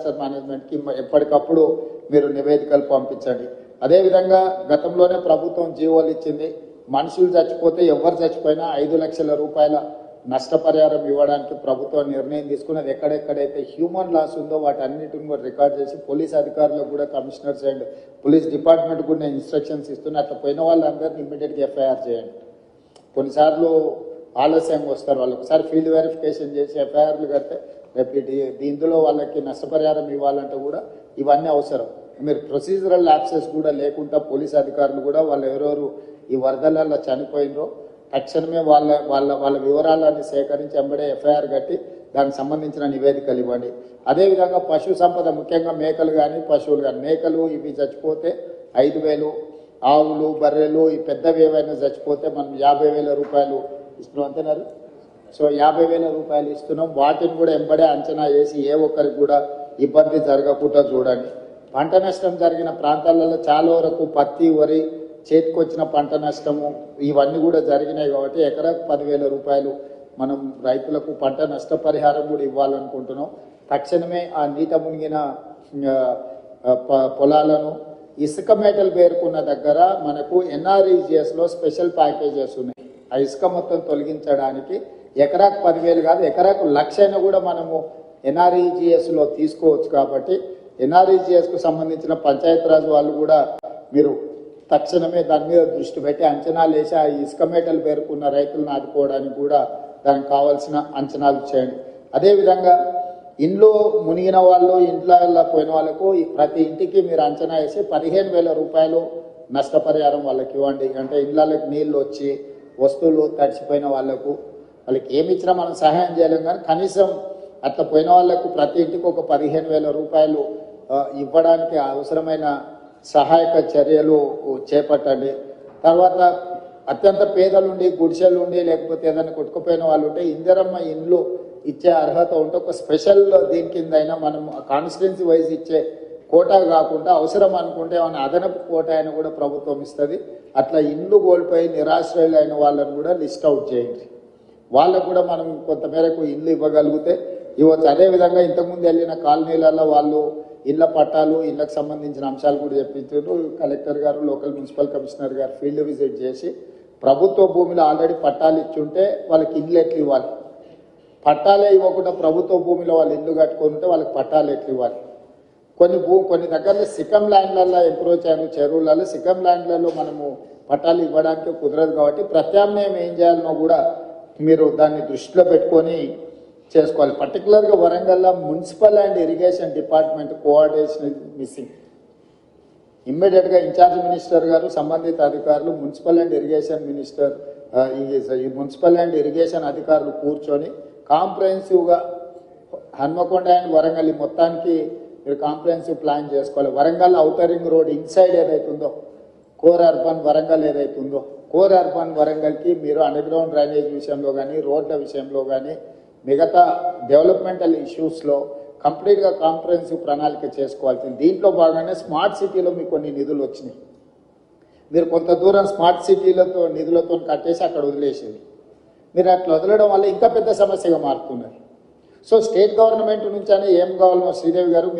Disaster మేనేజ్మెంట్కి ఎప్పటికప్పుడు మీరు నివేదికలు పంపించండి. అదేవిధంగా గతంలోనే ప్రభుత్వం జీవోలు ఇచ్చింది. మనుషులు చచ్చిపోతే ఎవరు చచ్చిపోయినా ఐదు లక్షల రూపాయల నష్టపరిహారం ఇవ్వడానికి ప్రభుత్వం నిర్ణయం తీసుకున్నది. ఎక్కడెక్కడైతే హ్యూమన్ లాస్ ఉందో వాటి అన్నిటిని కూడా రికార్డ్ చేసి పోలీస్ అధికారులకు కూడా కమిషనర్స్ అండ్ పోలీస్ డిపార్ట్మెంట్ కూడా నేను ఇన్స్ట్రక్షన్స్ ఇస్తున్నా. అట్లా పోయిన వాళ్ళందరినీ ఇమ్మీడియట్గా ఎఫ్ఐఆర్ చేయండి. కొన్నిసార్లు ఆలస్యంగా వస్తారు. వాళ్ళు ఒకసారి ఫీల్డ్ వెరిఫికేషన్ చేసి ఎఫ్ఐఆర్లు కడితే రేపు వాళ్ళకి నష్టపరిహారం ఇవ్వాలంటే కూడా ఇవన్నీ అవసరం. మీరు ప్రొసీజరల్ ల్యాప్సెస్ కూడా లేకుండా పోలీస్ అధికారులు కూడా వాళ్ళు ఎవరెవరు ఈ వరదలలో చనిపోయినరో తక్షణమే వాళ్ళ వాళ్ళ వాళ్ళ వివరాలన్నీ సేకరించి వెంబడే ఎఫ్ఐఆర్ కట్టి దానికి సంబంధించిన నివేదికలు ఇవ్వండి. అదేవిధంగా పశు సంపద ముఖ్యంగా మేకలు కానీ పశువులు కానీ మేకలు ఇవి చచ్చిపోతే ఐదు వేలు ఆవులు బర్రెలు ఈ పెద్దవి ఏవైనా చచ్చిపోతే మనం యాభై వేల రూపాయలు ఇస్తున్నాం. అంటున్నారు సో యాభై వేల రూపాయలు ఇస్తున్నాం. వాటిని కూడా ఎంబడే అంచనా వేసి ఏ ఒక్కరికి కూడా ఇబ్బంది జరగకుండా చూడండి. పంట నష్టం జరిగిన ప్రాంతాలలో చాలా వరకు పత్తి వరి చేతికొచ్చిన పంట నష్టము ఇవన్నీ కూడా జరిగినాయి కాబట్టి ఎకరాకు పదివేల రూపాయలు మనం రైతులకు పంట నష్టపరిహారం కూడా ఇవ్వాలనుకుంటున్నాం. తక్షణమే ఆ నీట మునిగిన ప- పొలాలను ఇసుక మేటలు పేర్కొన్న దగ్గర మనకు ఎన్ఆర్ఈజిఎస్లో స్పెషల్ ప్యాకేజెస్ ఉన్నాయి. ఆ ఇసుక మొత్తం తొలగించడానికి ఎకరాకు పదివేలు కాదు ఎకరాకు లక్ష అయినా కూడా మనము ఎన్ఆర్ఈజిఎస్లో తీసుకోవచ్చు కాబట్టి ఎన్ఆర్ఈజిఎస్కు సంబంధించిన పంచాయతీరాజ్ వాళ్ళు కూడా మీరు తక్షణమే దాని మీద దృష్టి పెట్టి అంచనాలు వేసి ఆ ఇసుక మేటలు పేర్కొన్న రైతులను ఆదుకోవడానికి కూడా దానికి కావాల్సిన అంచనాలు చేయండి. అదేవిధంగా ఇంట్లో మునిగిన వాళ్ళు ఇంట్లో పోయిన వాళ్ళకు ప్రతి ఇంటికి మీరు అంచనా వేసి పదిహేను వేల రూపాయలు నష్టపరిహారం వాళ్ళకి ఇవ్వండి. అంటే ఇళ్ళకి నీళ్ళు వచ్చి వస్తువులు తడిచిపోయిన వాళ్ళకు వాళ్ళకి ఏమి ఇచ్చినా మనం సహాయం చేయలేం కానీ కనీసం అట్లా పోయిన వాళ్ళకు ప్రతి ఇంటికి ఒక పదిహేను వేల రూపాయలు ఇవ్వడానికి అవసరమైన సహాయక చర్యలు చేపట్టండి. తర్వాత అత్యంత పేదలుండి గుడిసెలుండి లేకపోతే ఏదైనా కొట్టుకుపోయిన వాళ్ళు ఉంటే ఇందిరమ్మ ఇండ్లు ఇచ్చే అర్హత ఉంటే ఒక స్పెషల్ దీని కింద అయినా మనం కాన్స్టిట్యున్సీ వైజ్ ఇచ్చే కోటా కాకుండా అవసరం అనుకుంటే ఏమైనా అదనపు కోటా అయినా కూడా ప్రభుత్వం ఇస్తుంది. అట్లా ఇండ్లు కోల్పోయి నిరాశ్రయులైన వాళ్ళని కూడా లిస్ట్ అవుట్ చేయండి. వాళ్ళకు కూడా మనం కొంతమేరకు ఇల్లు ఇవ్వగలిగితే ఇవ్వచ్చు. అదేవిధంగా ఇంతకుముందు వెళ్ళిన కాలనీలలో వాళ్ళు ఇళ్ళ పట్టాలు ఇళ్ళకు సంబంధించిన అంశాలు కూడా చెప్పించారు కలెక్టర్ గారు లోకల్ మున్సిపల్ కమిషనర్ గారు ఫీల్డ్ విజిట్ చేసి ప్రభుత్వ భూమిలో ఆల్రెడీ పట్టాలు ఇచ్చుంటే వాళ్ళకి ఇల్లు ఎట్లు ఇవ్వాలి? పట్టాలే ఇవ్వకుండా ప్రభుత్వ భూమిలో వాళ్ళు ఇల్లు కట్టుకొని ఉంటే వాళ్ళకి పట్టాలు ఎట్లు ఇవ్వాలి? కొన్ని భూ కొన్ని దగ్గరలో సికం ల్యాండ్లలో ఎంక్రోచ్ అయిన చెరువులలో సికం ల్యాండ్లలో మనము పట్టాలు ఇవ్వడానికి కుదరదు కాబట్టి ప్రత్యామ్నాయం ఏం చేయాలనో కూడా మీరు దాన్ని దృష్టిలో పెట్టుకొని చేసుకోవాలి. పర్టికులర్గా వరంగల్లో municipal and irrigation department coordination missing ఇమ్మీడియట్గా ఇన్ఛార్జ్ మినిస్టర్ గారు సంబంధిత అధికారులు మున్సిపల్ అండ్ ఇరిగేషన్ మినిస్టర్ ఈ మున్సిపల్ అండ్ ఇరిగేషన్ అధికారులు కూర్చొని కాంప్రహెన్సివ్గా హన్మకొండ అండ్ వరంగల్ మొత్తానికి మీరు కాంప్రహెన్సివ్ ప్లాన్ చేసుకోవాలి. Warangal outer ring road inside ఏదైతుందో కోర్ అర్బన్ వరంగల్ ఏదైతుందో కోర్ అర్బన్ వరంగల్కి మీరు అండర్గ్రౌండ్ డ్రైనేజ్ విషయంలో కానీ రోడ్ల విషయంలో కానీ మిగతా డెవలప్మెంటల్ ఇష్యూస్లో కంప్లీట్గా కాంప్రహెన్సివ్ ప్రణాళిక చేసుకోవాల్సింది. దీంట్లో భాగంగానే స్మార్ట్ సిటీలో మీకు కొన్ని నిధులు వచ్చినాయి. మీరు కొంత దూరం స్మార్ట్ సిటీలతో నిధులతో కట్టేసి అక్కడ వదిలేసేది. మీరు అట్లా వదలడం వల్ల ఇంకా పెద్ద సమస్యగా మారుతున్నారు. సో స్టేట్ గవర్నమెంట్ నుంచి అయినా ఏం కావాలనో శ్రీదేవి గారు